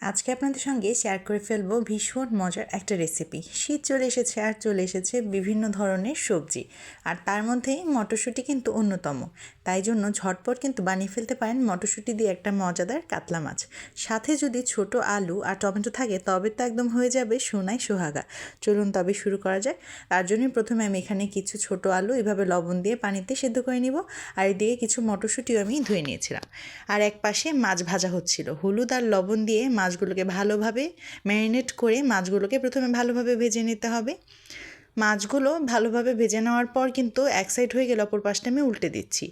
আজকে আপনাদের সঙ্গে শেয়ার করে ফেলব ভীষণ মজার একটা রেসিপি শীত চলে এসেছে আর চলে এসেছে বিভিন্ন ধরনের সবজি। আর তার মধ্যেই মটরশুঁটি কিন্তু অন্যতম। তাই জন্য ঝটপট কিন্তু বানিয়ে ফেলতে পারেন মটরশুঁটি দিয়ে একটা মজাদার কাতলা মাছ। সাথে যদি ছোট আলু আর টমেটো থাকে, তবে তো একদম হয়ে যাবে সোনাই সোহাগা। চলুন তবে শুরু করা যায় তার জন্যই প্রথমে আমি এখানে কিছু ছোট আলু, এভাবে লবণ দিয়ে পানিতে সেদ্ধ করে নিব। আর এদিকে কিছু মটরশুঁটিও আমি ধুয়ে নিয়েছিলাম। আর এক পাশে মাছ ভাজা হচ্ছিল। হলুদ আর লবণ দিয়ে মাছগুলোকে ভালোভাবে ম্যারিনেট করে মাছগুলোকে প্রথমে ভালোভাবে ভেজে নিতে হবে। মাছগুলো ভালোভাবে ভেজে নেওয়ার পর কিন্তু এক সাইড হয়ে গেলে অপর পাশটা আমি উল্টে দিচ্ছি।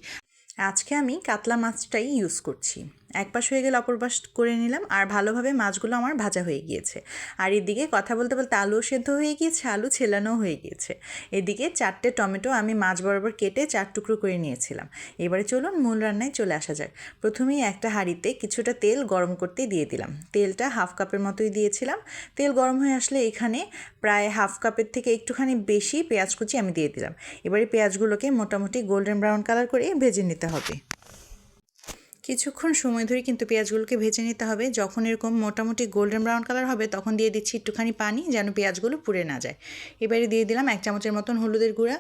আজকে আমি কাতলা মাছটাই ইউজ করছি। এক পাশ হয়ে গেলে অপর পাশ করে নিলাম, আর ভালোভাবে মাছগুলো আমার ভাজা হয়ে গিয়েছে। আর এদিকে কথা বলতে বলতে আলু সেদ্ধ হয়ে গিয়েছে, আলু ছেলানো হয়ে গিয়েছে। এদিকে চারটে টমেটো আমি মাছ বরাবর কেটে চার টুকরো করে নিয়েছিলাম। এবারে চলুন মূল রান্নায় চলে আসা যায় প্রথমেই একটা হাঁড়িতে কিছুটা তেল গরম করতে দিয়ে দিলাম। তেলটা হাফ কাপের মতোই দিয়েছিলাম। তেল গরম হয়ে আসলে এখানে প্রায় হাফ কাপের থেকে একটুখানি বেশি পেঁয়াজ কুচি আমি দিয়ে দিলাম। এবারে পেঁয়াজগুলোকে মোটামুটি গোল্ডেন ব্রাউন কালার করে ভেজে নিতে হবে। কিছুক্ষণ সময় ধরে কিন্তু পেঁয়াজগুলোকে ভেজে নিতে হবে। যখন এরকম মোটামুটি গোল্ডেন ব্রাউন কালার হবে, তখন দিয়ে দিচ্ছি একটুখানি পানি যেন পেঁয়াজগুলো পুড়ে না যায়। এবারে দিয়ে দিলাম এক চামচের মতন হলুদের গুঁড়া।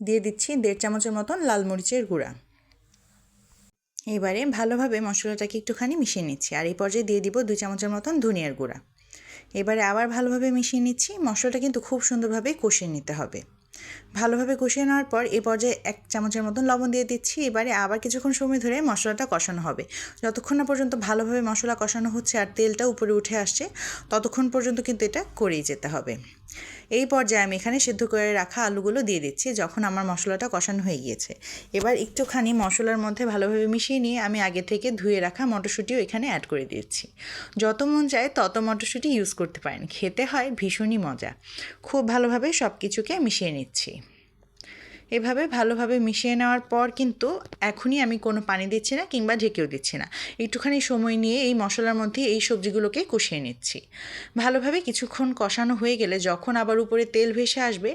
দিয়ে দিচ্ছি দেড় চামচের মতন লাল মরিচের গুঁড়া। এবারে ভালোভাবে মশলাটাকে একটুখানি মিশিয়ে নিচ্ছি আর এই পর্যায়ে দিয়ে দিব দুই চামচের মতন ধনিয়ার গুঁড়া। এবারে আবার ভালোভাবে মিশিয়ে নিচ্ছি। মশলাটা কিন্তু খুব সুন্দরভাবে কষিয়ে নিতে হবে। ভালোভাবে কষিয়ে নেওয়ার পর এ পর্যায়ে এক চামচের মতন লবণ দিয়ে দিচ্ছি। এবারে আবার কিছুক্ষণ সময় ধরে মশলাটা কষানো হবে। যতক্ষণ না পর্যন্ত ভালোভাবে মশলা কষানো হচ্ছে আর তেলটা উপরে উঠে আসছে, ততক্ষণ পর্যন্ত কিন্তু এটা করেই যেতে হবে। এই পর্যায়ে আমি এখানে সেদ্ধ করে রাখা আলুগুলো দিয়ে দিচ্ছি, যখন আমার মশলাটা কষানো হয়ে গিয়েছে। এবার একটুখানি মশলার মধ্যে ভালোভাবে মিশিয়ে নিয়ে আমি আগে থেকে ধুয়ে রাখা মটরশুঁটিও এখানে অ্যাড করে দিচ্ছি। যত মন চায় তত মটরশুঁটি ইউজ করতে পারেন। খেতে হয় ভীষণই মজা। খুব ভালোভাবে সব কিছুকে মিশিয়ে নিচ্ছি। Haiti. এভাবে ভালোভাবে মিশিয়ে নেওয়ার পর কিন্তু এখনই আমি কোনো পানি দিচ্ছি না কিংবা ঢেকেও দিচ্ছি না। একটুখানি সময় নিয়ে এই মশলার মধ্যে এই সবজিগুলোকে কষিয়ে নিচ্ছি। ভালোভাবে কিছুক্ষণ কষানো হয়ে গেলে যখন আবার উপরে তেল ভেসে আসবে,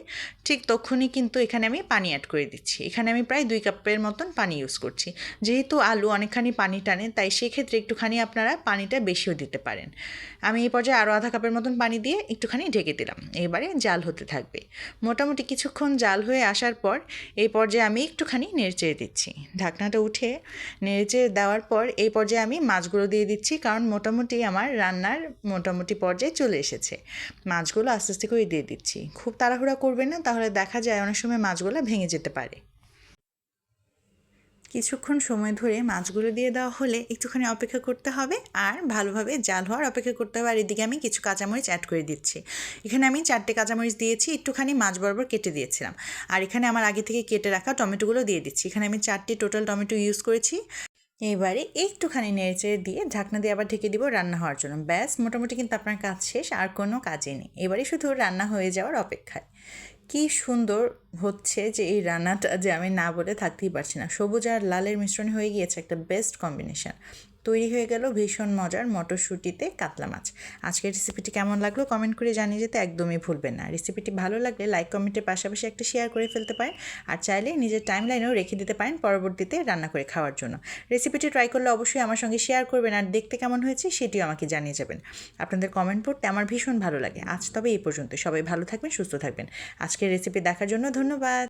ঠিক তখনই কিন্তু এখানে আমি পানি অ্যাড করে দিচ্ছি। এখানে আমি প্রায় দুই কাপের মতন পানি ইউজ করছি। যেহেতু আলু অনেকখানি পানি টানে, তাই সেক্ষেত্রে একটুখানি আপনারা পানিটা বেশিও দিতে পারেন। আমি এই পর্যায়ে আরও আধা কাপের মতন পানি দিয়ে একটুখানি ঢেকে দিলাম। এবারে জাল হতে থাকবে। মোটামুটি কিছুক্ষণ জাল হয়ে আসার পর এই পর্যায়ে আমি একটুখানি নেড়েচেড়ে দিচ্ছি। ঢাকনাটা উঠে নেড়েচেড়ে দেওয়ার পর এই পর্যায়ে আমি মাছগুলো দিয়ে দিচ্ছি, কারণ মোটামুটি আমার রান্নার মোটামুটি পর্যায়ে চলে এসেছে। মাছগুলো আস্তে আস্তে করে দিয়ে দিচ্ছি। খুব তাড়াহুড়া করবে না, তাহলে দেখা যায় অনেক সময় মাছগুলো ভেঙে যেতে পারে। কিছুক্ষণ সময় ধরে মাছগুলো দিয়ে দেওয়া হলে একটুখানি অপেক্ষা করতে হবে আর ভালোভাবে জাল হওয়ার অপেক্ষা করতে হবে। আর এদিকে আমি কিছু কাঁচামরিচ অ্যাড করে দিচ্ছি। এখানে আমি চারটে কাঁচামরিচ দিয়েছি, একটুখানি মাছ বরাবর কেটে দিয়েছিলাম। আর এখানে আমার আগে থেকে কেটে রাখা টমেটোগুলো দিয়ে দিচ্ছি। এখানে আমি চারটি টোটাল টমেটো ইউজ করেছি। এবারে একটুখানি নেড়েচেড়ে দিয়ে ঢাকনা দিয়ে আবার ঢেকে দিব রান্না হওয়ার জন্য। ব্যাস, মোটামুটি কিন্তু আপনার কাজ শেষ, আর কোনো কাজই নেই। এবারে শুধু রান্না হয়ে যাওয়ার অপেক্ষায়। কি সুন্দর হচ্ছে যে এই রান্নাটা যে আমি না বলে থাকতেই পারছি না। সবুজ আর লালের মিশ্রণ হয়ে গিয়েছে একটা বেস্ট কম্বিনেশন তৈরি হয়ে গেল ভীষণ মজার মটরশুঁটিতে কাতলা মাছ। আজকের রেসিপিটি কেমন লাগল কমেন্ট করে জানিয়ে যেতে একদমই ভুলবেন না। রেসিপিটি ভালো লাগলে লাইক কমেন্টের পাশাপাশি একটা শেয়ার করে ফেলতে পারেন আর চাইলে নিজের টাইম লাইনেও রেখে দিতে পারেন পরবর্তীতে রান্না করে খাওয়ার জন্য। রেসিপিটি ট্রাই করলে অবশ্যই আমার সঙ্গে শেয়ার করবেন আর দেখতে কেমন হয়েছে সেটিও আমাকে জানিয়ে যাবেন। আপনাদের কমেন্ট পড়তে আমার ভীষণ ভালো লাগে। আজ তবে এই পর্যন্ত। সবাই ভালো থাকবেন, সুস্থ থাকবেন। আজকের রেসিপি দেখার জন্য ধন্যবাদ।